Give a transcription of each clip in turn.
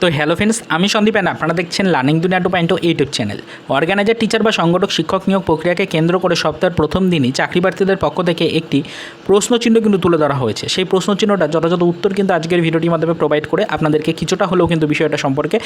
তো hello friends আমি Sandeep and আপনারা দেখছেন learning Duniya two point YouTube channel organiser teacher বা সংগঠক, শিক্ষক নিয়োগ প্রক্রিয়াকে কেন্দ্র করে সপ্তাহের প্রথম দিনই চাকরি প্রার্থীদের পক্ষ থেকে একটি প্রশ্নচিহ্ন কিন্তু তুলে ধরা হয়েছে। সেই প্রশ্নচিহ্নটা যথাযথ উত্তর কিন্তু আজকের ভিডিওটির মাধ্যমে প্রোভাইড করে আপনাদেরকে কিছুটা হলেও কিন্তু বিষয়টা সম্পর্কে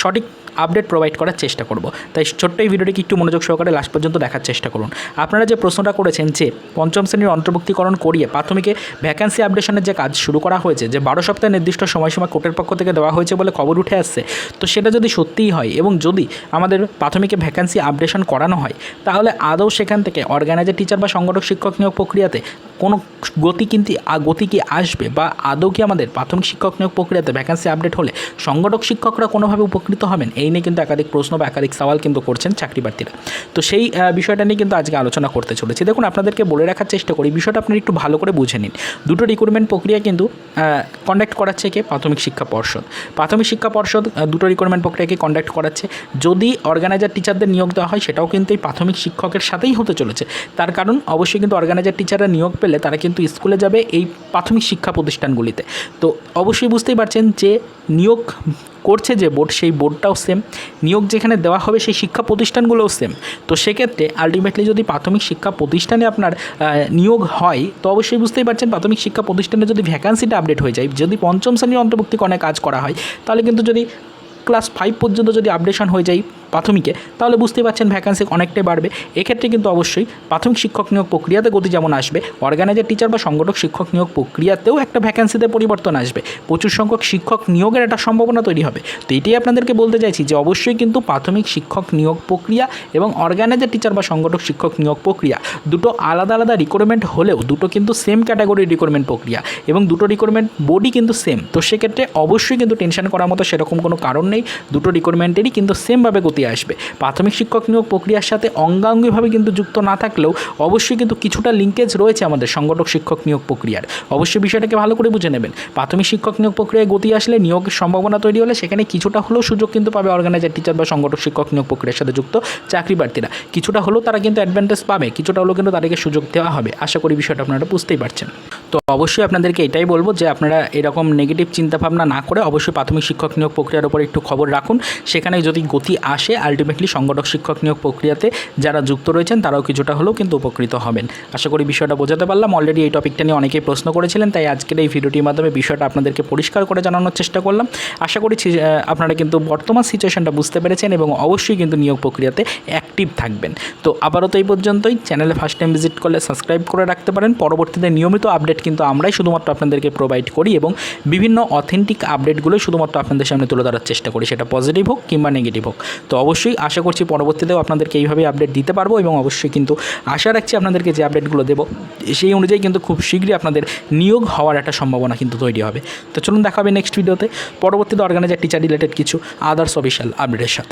সঠিক আপডেট প্রোভাইড করার চেষ্টা করব। তাই ছোট্ট এই ভিডিওটিকে একটু মনোযোগ সহকারে লাস্ট পর্যন্ত দেখার চেষ্টা করুন। আপনারা যে প্রশ্নটা করেছেন যে পঞ্চম শ্রেণির অন্তর্ভুক্তিকরণ করিয়ে প্রাথমিকে ভ্যাকান্সি আপডেশনের যে কাজ শুরু করা হয়েছে, যে বারো সপ্তাহের নির্দিষ্ট সময়সীমা কোর্টের পক্ষ থেকে দেওয়া হয়েছে বলে খবর উঠে আসছে। তো সেটা যদি সত্যিই হয় এবং যদি আমাদের প্রাথমিকে ভ্যাকান্সি আপডেশন করানো হয়, তাহলে আদৌ সেখান থেকে অর্গানাইজার টিচার বা সংগঠক, শিক্ষক নিয়োগ প্রক্রিয়াতে কোনো গতি কিন্তু গতি কি আসবে বা আদৌ কি আমাদের প্রাথমিক শিক্ষক নিয়োগ প্রক্রিয়াতে ভ্যাকান্সি আপডেট হলে সংগঠক, শিক্ষকরা কোনোভাবে উপকৃত হবেন? এই নিয়ে কিন্তু একাধিক প্রশ্ন বা একাধিক সওয়াল কিন্তু করছেন চাকরি প্রার্থীরা তো সেই বিষয়টা নিয়ে কিন্তু আজকে আলোচনা করতে চলেছি। দেখুন, আপনাদেরকে বলে রাখার চেষ্টা করি, বিষয়টা আপনি একটু ভালো করে বুঝে নিন। দুটো রিক্রুটমেন্ট প্রক্রিয়া কিন্তু কন্ডাক্ট করাচ্ছে কে? প্রাথমিক শিক্ষা পর্ষদ। প্রাথমিক শিক্ষা পর্ষদ দুটো রিক্রুটমেন্ট প্রক্রিয়াকে কন্ডাক্ট করাচ্ছে। যদি অর্গানাইজার টিচারদের নিয়োগ দেওয়া হয়, সেটাও কিন্তু এই প্রাথমিক শিক্ষকের সাথেই হতে চলেছে। তার কারণ, অবশ্যই কিন্তু অর্গানাইজার টিচাররা নিয়োগ পেলে তারা কিন্তু স্কুলে যাবে এই প্রাথমিক শিক্ষা প্রতিষ্ঠানগুলিতে। তো অবশ্যই বুঝতেই পারছেন যে নিয়োগ করছে যে বোর্ড, সেই বোর্ডটাও সেম নিয়োগ যেখানে দেওয়া হবে সেই শিক্ষা প্রতিষ্ঠানগুলোও সেম তো সেক্ষেত্রে আলটিমেটলি যদি প্রাথমিক শিক্ষা প্রতিষ্ঠানে আপনার নিয়োগ হয়, তো অবশ্যই বুঝতেই পারছেন প্রাথমিক শিক্ষা প্রতিষ্ঠানে যদি ভ্যাকান্সিটা আপডেট হয়ে যায়, যদি পঞ্চম শ্রেণির অন্তর্ভুক্তিকরণে কাজ করা হয়, তাহলে কিন্তু যদি ক্লাস ফাইভ পর্যন্ত যদি আপডেশন হয়ে যায় প্রাথমিকে, তাহলে বুঝতেই পারছেন ভ্যাকান্সি অনেকটাই বাড়বে। এক্ষেত্রে কিন্তু অবশ্যই প্রাথমিক শিক্ষক নিয়োগ প্রক্রিয়াতে গতি যেমন আসবে অর্গানাইজার টিচার বা সংগঠক শিক্ষক নিয়োগ প্রক্রিয়াতেও একটা ভ্যাকান্সিতে পরিবর্তন আসবে। প্রচুর সংখ্যক শিক্ষক নিয়োগের একটা সম্ভাবনা তৈরি হবে। তো এটাই আপনাদেরকে বলতে চাইছি যে অবশ্যই কিন্তু প্রাথমিক শিক্ষক নিয়োগ প্রক্রিয়া এবং অর্গানাইজার টিচার বা সংগঠক শিক্ষক নিয়োগ প্রক্রিয়া দুটো আলাদা আলাদা রিক্রুটমেন্ট হলেও দুটো কিন্তু সেম ক্যাটাগরির রিক্রুটমেন্ট প্রক্রিয়া এবং দুটো রিক্রুটমেন্ট বোর্ডই কিন্তু সেম তো সেক্ষেত্রে অবশ্যই কিন্তু টেনশন করার মতো সেরকম কোনো কারণ নেই। দুটো রিক্রুটমেন্টেরই কিন্তু সেমভাবে গতি আসবে। প্রাথমিক শিক্ষক নিয়োগ প্রক্রিয়ার সাথে অঙ্গাঙ্গিভাবে কিন্তু যুক্ত না থাকলেও অবশ্যই কিন্তু কিছুটা লিঙ্কেজ রয়েছে আমাদের সংগঠক শিক্ষক নিয়োগ প্রক্রিয়ার। অবশ্যই বিষয়টাকে ভালো করে বুঝে নেবেন। প্রাথমিক শিক্ষক নিয়োগ প্রক্রিয়ায় গতি আসলে নিয়োগের সম্ভাবনা তৈরি হলে সেখানে কিছুটা হলেও সুযোগ কিন্তু পাবে অর্গানাইজার টিচার বা সংগঠক শিক্ষক নিয়োগ প্রক্রিয়ার সাথে যুক্ত চাকরি প্রার্থীরা। কিছুটা হলেও তারা কিন্তু অ্যাডভান্টেজ পাবে, কিছুটা হলেও কিন্তু তাদেরকে সুযোগ দেওয়া হবে। আশা করি বিষয়টা আপনারা বুঝতেই পারছেন। তো অবশ্যই আপনাদেরকে এটাই বলব যে আপনারা এরকম নেগেটিভ চিন্তাভাবনা না করে অবশ্যই প্রাথমিক শিক্ষক নিয়োগ প্রক্রিয়ার উপর একটু খবর রাখুন। সেখানে যদি গতি আসে আলটিমেটলি সংগঠক, শিক্ষক নিয়োগ প্রক্রিয়াতে যারা যুক্ত রয়েছেন, তারাও কিছুটা হলেও কিন্তু উপকৃত হবেন। আশা করি বিষয়টা বোঝাতে পারলাম। অলরেডি এই টপিকটা নিয়ে অনেকেই প্রশ্ন করেছিলেন, তাই আজকের এই ভিডিওটির মাধ্যমে বিষয়টা আপনাদেরকে পরিষ্কার করে জানানোর চেষ্টা করলাম। আশা করি আপনারা কিন্তু বর্তমান সিচুয়েশনটা বুঝতে পেরেছেন এবং অবশ্যই কিন্তু নিয়োগ প্রক্রিয়াতে অ্যাক্টিভ থাকবেন। তো আবারও তো এই পর্যন্তই। চ্যানেলে ফার্স্ট টাইম ভিজিট করলে সাবস্ক্রাইব করে রাখতে পারেন। পরবর্তীতে নিয়মিত আপডেট কিন্তু আমরাই শুধুমাত্র আপনাদেরকে প্রোভাইড করি এবং বিভিন্ন অথেন্টিক আপডেটগুলোই শুধুমাত্র আপনাদের সামনে তুলে ধরার চেষ্টা করি, সেটা পজিটিভ হোক কিংবা নেগেটিভ হোক। তো অবশ্যই আশা করছি পরবর্তীতেও আপনাদেরকে এইভাবে আপডেট দিতে পারব এবং অবশ্যই কিন্তু আশা রাখছি আপনাদেরকে যে আপডেটগুলো দেবো, সেই অনুযায়ী কিন্তু খুব শীঘ্রই আপনাদের নিয়োগ হওয়ার একটা সম্ভাবনা কিন্তু তৈরি হবে। তো চলুন দেখাবে নেক্সট ভিডিওতে পরবর্তীতে অর্গানাইজার টিচার রিলেটেড কিছু আদার্স অফিসিয়াল আপডেটের সাথে।